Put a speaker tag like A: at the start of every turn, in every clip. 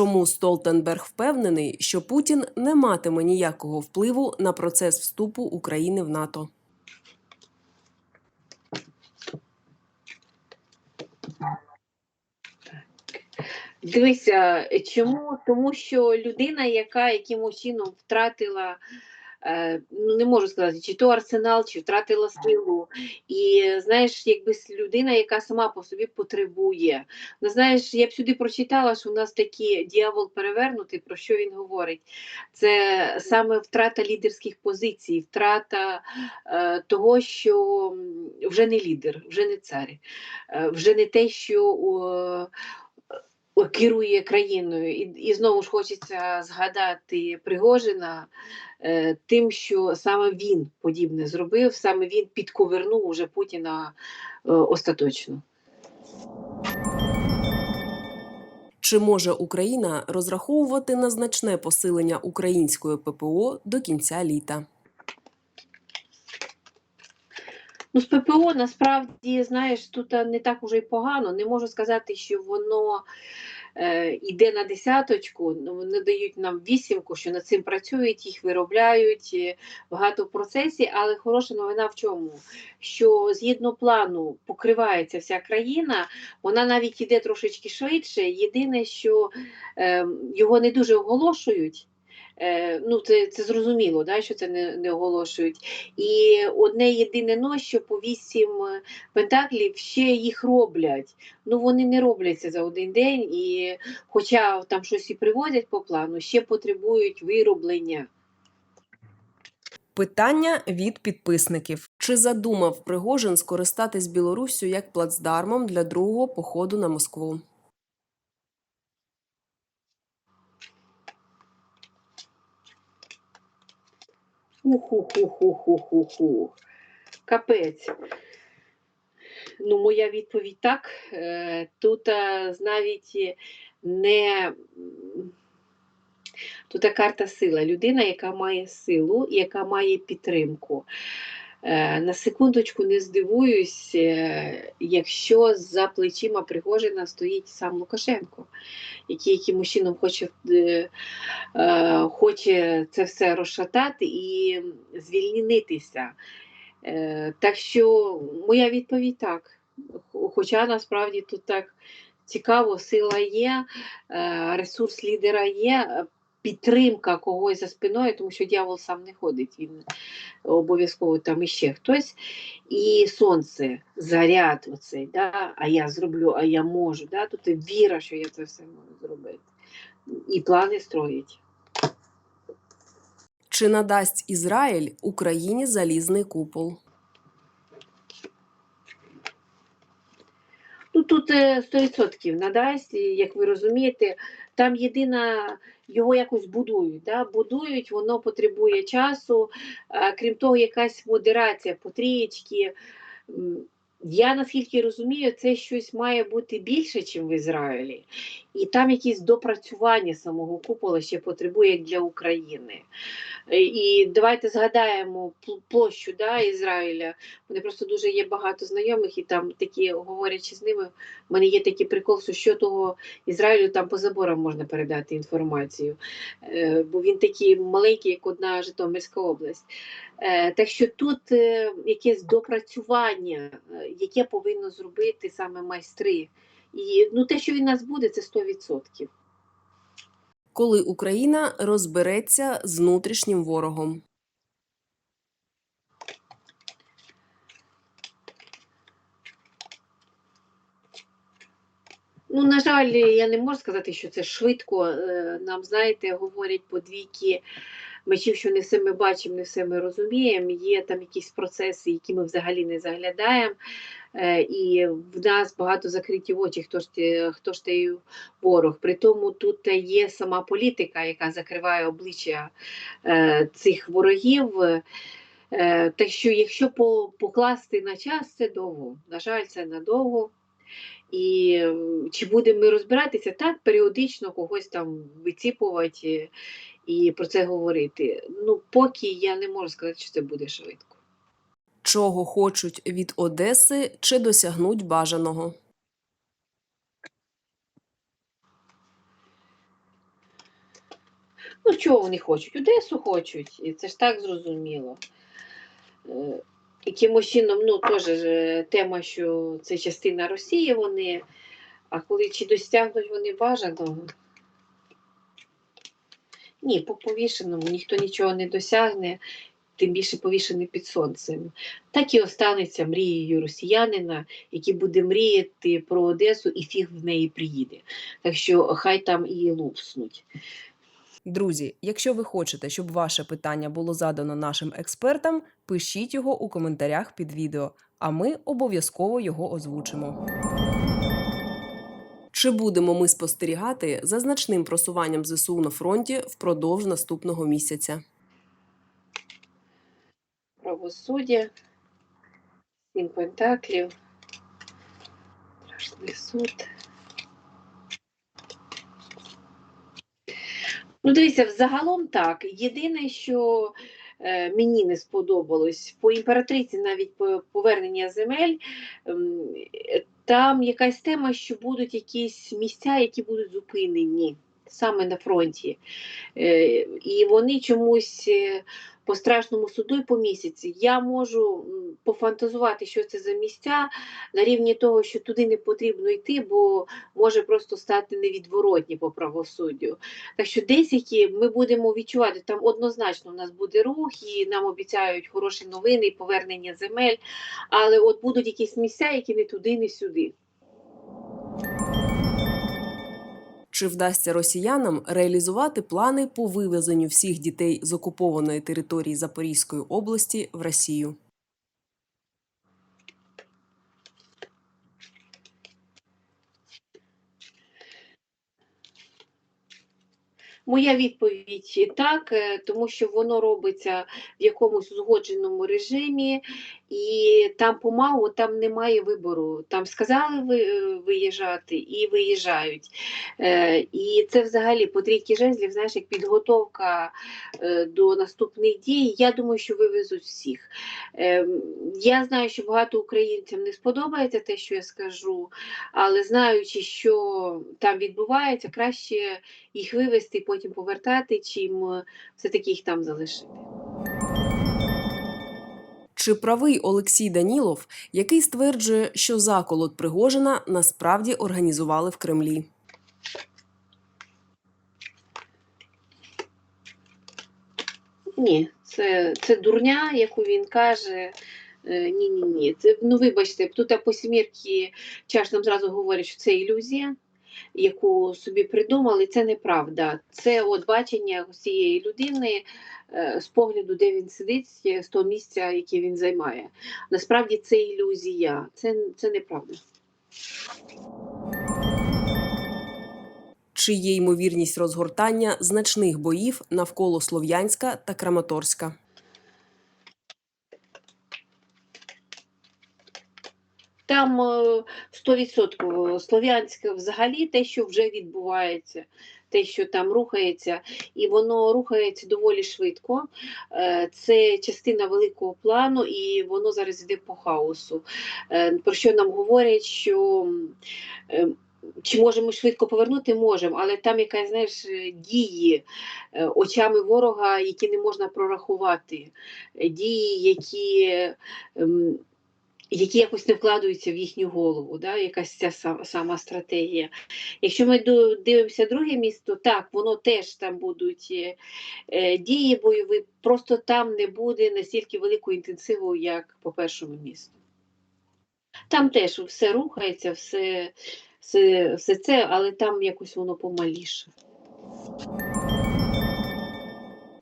A: Чому Столтенберг впевнений, що Путін не матиме ніякого впливу на процес вступу України в НАТО?
B: Дивися, чому? Тому що людина, яка якимось чином втратила, ну не можу сказати, чи то арсенал, чи втратила силу. І знаєш, якби людина, яка сама по собі потребує. Ну, знаєш, я б сюди прочитала, що у нас такий дьявол перевернутий, про що він говорить. Це саме втрата лідерських позицій, втрата е, того, що вже не лідер, вже не цар, е, вже не те, що. о, керує країною. І, і знову ж хочеться згадати Пригожина е, тим, що саме він подібне зробив, саме він підковернув уже Путіна е, остаточно.
A: Чи може Україна розраховувати на значне посилення української ППО до кінця літа?
B: Ну, з ППО насправді, знаєш, тут не так уже й погано. Не можу сказати, що воно е, йде на десяточку, ну, вони дають нам вісімку, що над цим працюють, їх виробляють, е, багато в процесі, але хороша новина в чому? Що згідно плану покривається вся країна, вона навіть йде трошечки швидше. Єдине, що е, його не дуже оголошують. Е, ну, це, це зрозуміло, да, що це не, не оголошують. І одне єдине но, що по вісім е, пентаклів ще їх роблять. Ну вони не робляться за один день, і хоча там щось і привозять по плану, ще потребують вироблення.
A: Питання від підписників: чи задумав Пригожин скористатись Білоруссю як плацдармом для другого походу на Москву?
B: Ху-ху-ху-ху-ху-ху-ху. Капець. Ну, моя відповідь так. Е, Тут навіть не. Тут карта сила. Людина, яка має силу, яка має підтримку. Е, На секундочку не здивуюсь, е, якщо за плечима Пригожина стоїть сам Лукашенко, який якимось чином хоче, е, хоче це все розшатати і звільнитися. Так що моя відповідь так. Хоча насправді тут так цікаво, сила є, ресурс лідера є, підтримка когось за спиною, тому що дьявол сам не ходить, він обов'язково там іще хтось. І сонце, заряд оцей, да? а я зроблю, а я можу. Да? Тут і віра, що я це все можу зробити. І плани строїть.
A: Чи надасть Ізраїль Україні залізний купол?
B: Ну тут е, 100% надасть, як ви розумієте, там єдина його якось будують. Да? Будують, воно потребує часу. Крім того, якась модерація потрічки. Я наскільки розумію, це щось має бути більше, ніж в Ізраїлі. І там якісь допрацювання самого купола ще потребує для України. Е, І давайте згадаємо пл- площу да, Ізраїля. Мене просто дуже є багато знайомих, і там такі, говорячи з ними, в мене є такий прикол, що що того Ізраїлю там по заборам можна передати інформацію. Е, бо він такий маленький, як одна Житомирська область. Е, так що тут якесь допрацювання, яке повинно зробити саме майстри. І ну, те, що він нас буде, це 100%.
A: Коли Україна розбереться з внутрішнім ворогом?
B: Ну, на жаль, я не можу сказати, що це швидко. Е, Нам, знаєте, говорять по двійки мечів, що не все ми бачимо, не все ми розуміємо. Є там якісь процеси, які ми взагалі не заглядаємо. Е, І в нас багато закриті очі, хто ж ти, хто ж ти ворог. При тому тут є сама політика, яка закриває обличчя е, цих ворогів. Е, Так що, якщо покласти на час, це довго. На жаль, це надовго. І чи будемо ми розбиратися так, періодично когось там виціпувати і про це говорити. Ну, поки я не можу сказати, що це буде швидко.
A: Чого хочуть від Одеси чи досягнуть бажаного?
B: Ну, чого вони хочуть? Одесу хочуть, і це ж так зрозуміло. Е, Якимось чином, ну, теж тема, що це частина Росії вони, а коли чи досягнуть вони бажаного? Ні, по повішеному ніхто нічого не досягне, тим більше повішений під сонцем. Так і останеться мрією росіянина, який буде мріяти про Одесу і фіг в неї приїде. Так що хай там і лупснуть.
A: Друзі, якщо ви хочете, щоб ваше питання було задано нашим експертам, пишіть його у коментарях під відео, а ми обов'язково його озвучимо. Чи будемо ми спостерігати за значним просуванням ЗСУ на фронті впродовж наступного місяця?
B: правосуддя, сім пентаклів, страшний суд. Ну, дивіться, взагалом так. Єдине, що е, мені не сподобалось, по імператриці навіть по повернення земель, ем, е, там якась тема, що будуть якісь місця, які будуть зупинені саме на фронті. Е, і вони чомусь е, по страшному суду і по місяці. Я можу пофантазувати, що це за місця на рівні того, що туди не потрібно йти, бо може просто стати невідворотні по правосуддю. Так що деякі ми будемо відчувати, там однозначно у нас буде рух, і нам обіцяють хороші новини і повернення земель, але от будуть якісь місця, які не туди, не сюди.
A: Чи вдасться росіянам реалізувати плани по вивезенню всіх дітей з окупованої території Запорізької області в Росію?
B: Моя відповідь так, е, тому що воно робиться в якомусь узгодженому режимі, і там помалу там немає вибору. Там сказали ви- е, виїжджати і виїжджають. Е, І це взагалі по трійки жезлів, знаєш, як підготовка е, до наступних дій. Я думаю, що вивезуть всіх. Е, Я знаю, що багато українцям не сподобається те, що я скажу, але знаючи, що там відбувається, краще їх вивезти і потім повертати, чим е, все-таки їх там залишити.
A: Чи правий Олексій Данілов, який стверджує, що заколот Пригожина насправді організували в Кремлі?
B: Ні, це, це дурня, яку він каже. Ні, ні, ні. Це ну вибачте, тут по сімірки чаш нам зразу говорять, що це ілюзія, яку собі придумали. Це неправда. Це от бачення цієї людини е, з погляду, де він сидить, з того місця, яке він займає. Насправді це ілюзія, це, це неправда.
A: Чи є ймовірність розгортання значних боїв навколо Слов'янська та Краматорська?
B: Там е, 100% слов'янське взагалі те, що вже відбувається, те, що там рухається, і воно рухається доволі швидко. Е, Це частина великого плану, і воно зараз йде по хаосу. Е, Про що нам говорять, що е, чи можемо швидко повернути? Можемо, але там якась знаєш, е, дії е, очами ворога, які не можна прорахувати, Е, дії, які. Які якось не вкладаються в їхню голову, да? якась ця сама, сама стратегія. Якщо ми дивимося друге місто, так, воно теж там будуть е, е, дії бойові, просто там не буде настільки великого інтенсиву, як по першому місту. Там теж все рухається, все, все, все це, але там якось воно помаліше.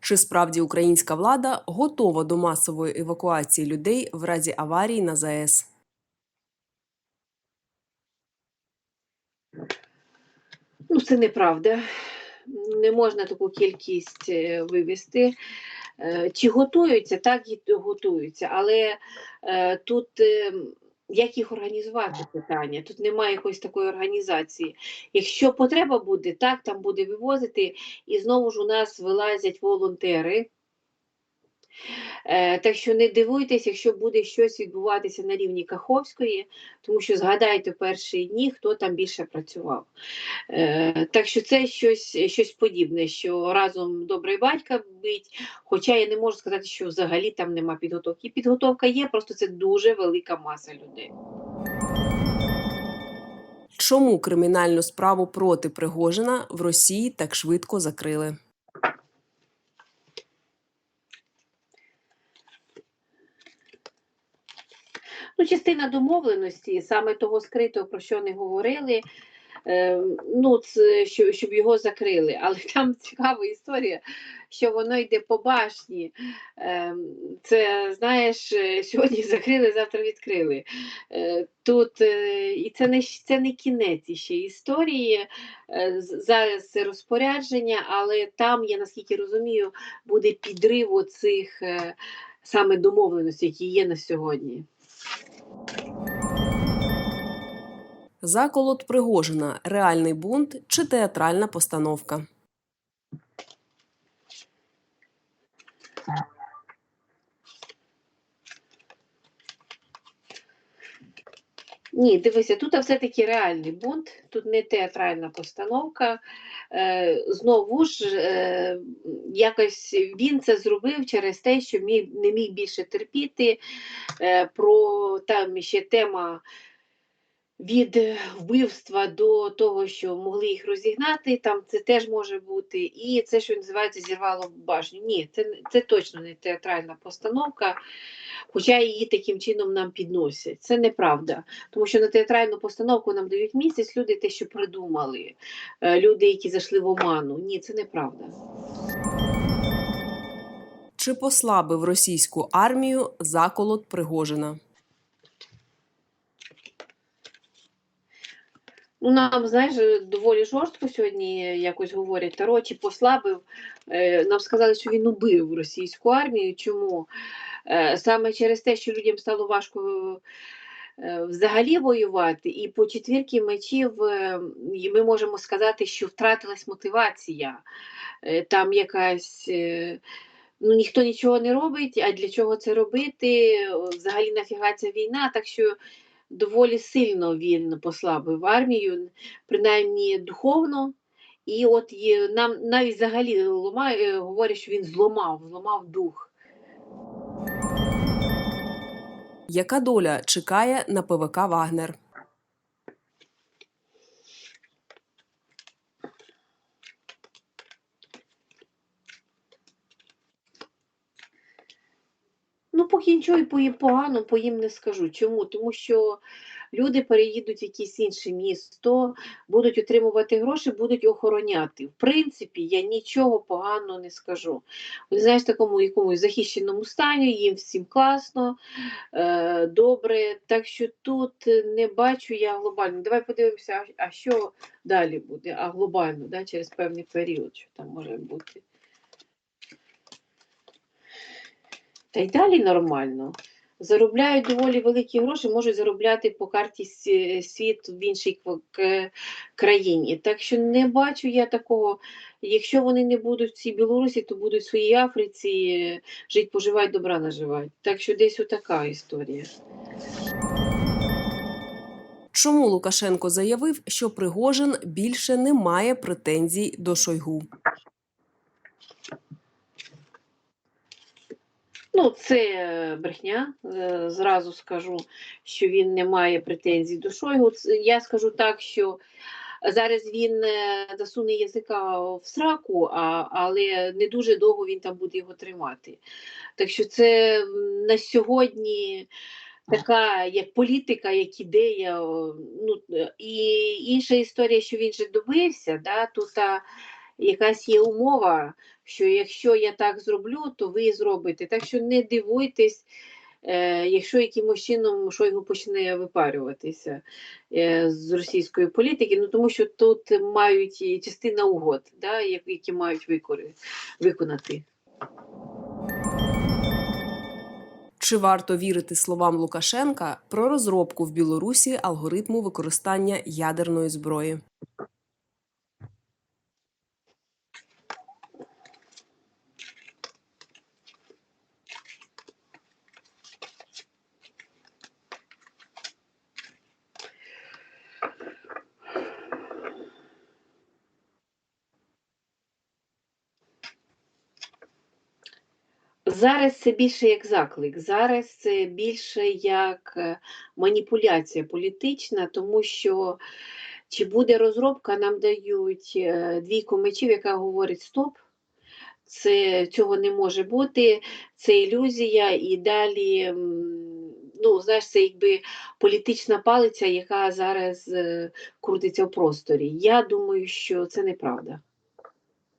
A: Чи справді українська влада готова до масової евакуації людей в разі аварії на ЗАЕС?
B: Ну, це неправда. Не можна таку кількість е, вивести. Е, Чи готуються, так і готуються, але е, тут е, як їх організувати питання? Тут немає якоїсь такої організації. Якщо потреба буде, так там буде вивозити, і знову ж у нас вилазять волонтери. Е, Так що не дивуйтесь, якщо буде щось відбуватися на рівні Каховської, тому що згадайте перші дні, хто там більше працював. Е, Так що це щось, щось подібне, що разом добрий батька бить, хоча я не можу сказати, що взагалі там нема підготовки. Підготовка є, просто це дуже велика маса людей.
A: Чому кримінальну справу проти Пригожина в Росії так швидко закрили?
B: Ну, частина домовленості, саме того скритого, про що не говорили, е, ну, це, що, щоб його закрили. Але там цікава історія, що воно йде по башні. Е, це, знаєш, е, сьогодні закрили, завтра відкрили. Е, тут, е, і це не, це не кінець ще історії. Е, зараз це розпорядження, але там, я наскільки розумію, буде підрив оцих е, саме домовленостей, які є на сьогодні.
A: Заколот Пригожина реальний бунт чи театральна постановка?
B: Ні, дивися, тут все-таки реальний бунт, тут не театральна постановка. Е, знову ж, е, якось він це зробив через те, що не міг більше терпіти. Е, про там ще тема від е, вбивства до того, що могли їх розігнати, там це теж може бути. І це, що називається, зірвало башню. Ні, це, це точно не театральна постановка, хоча її таким чином нам підносять. Це неправда. Тому що на театральну постановку нам дають місяць люди те, що придумали, е, люди, які зайшли в оману. Ні, це неправда.
A: Чи послабив російську армію заколот Пригожина?
B: Ну, нам, знаєш, доволі жорстко сьогодні якось говорять, Таро чи послабив. Е, Нам сказали, що він убив російську армію. Чому? Е, Саме через те, що людям стало важко е, взагалі воювати, і по четвірки мечів ми можемо сказати, що втратилась мотивація. Там якась. Ну, ніхто нічого не робить, а для чого це робити? Взагалі нафіга ця війна, так що доволі сильно він послабив армію, принаймні духовно. І от є, нам навіть взагалі ломає, е, говорять, що він зламав, зламав дух.
A: Яка доля чекає на ПВК Вагнер?
B: Ну, поки нічого погано, по їм не скажу. Чому? Тому що люди переїдуть в якесь інше місто, будуть отримувати гроші, будуть охороняти. В принципі, я нічого поганого не скажу. Вони знаєш, такому якомусь захищеному стані, їм всім класно, е, добре. Так що тут не бачу я глобально. Давай подивимося, а що далі буде, а глобально, да, через певний період, що там може бути. Та й далі нормально. Заробляють доволі великі гроші, можуть заробляти по карті світ в іншій країні. Так що не бачу я такого. Якщо вони не будуть в цій Білорусі, то будуть в своїй Африці жить, поживають, добра наживають. Так що десь отака історія.
A: Чому Лукашенко заявив, що Пригожин більше не має претензій до Шойгу?
B: Ну, це е, брехня. е, Зразу скажу, що він не має претензій до Шойгу. Я скажу так, що зараз він е, засуне язика в сраку, а, але не дуже довго він там буде його тримати. Так що це на сьогодні. Така як політика, як ідея. Ну, і інша історія, що він же добився, да, тут а, якась є умова, що якщо я так зроблю, то ви зробите. Так що не дивуйтесь, е, якщо якимось чином Шойгу почне випарюватися е, з російської політики, ну тому що тут мають частина угод, да, які мають виконати.
A: Чи варто вірити словам Лукашенка про розробку в Білорусі алгоритму використання ядерної зброї?
B: Зараз це більше як заклик, зараз це більше як е, маніпуляція політична, тому що чи буде розробка, нам дають е, двійку мечів, яка говорить стоп. Це цього не може бути, це ілюзія, і далі, ну, знаєш, це якби політична палиця, яка зараз е, крутиться в просторі. Я думаю, що це неправда.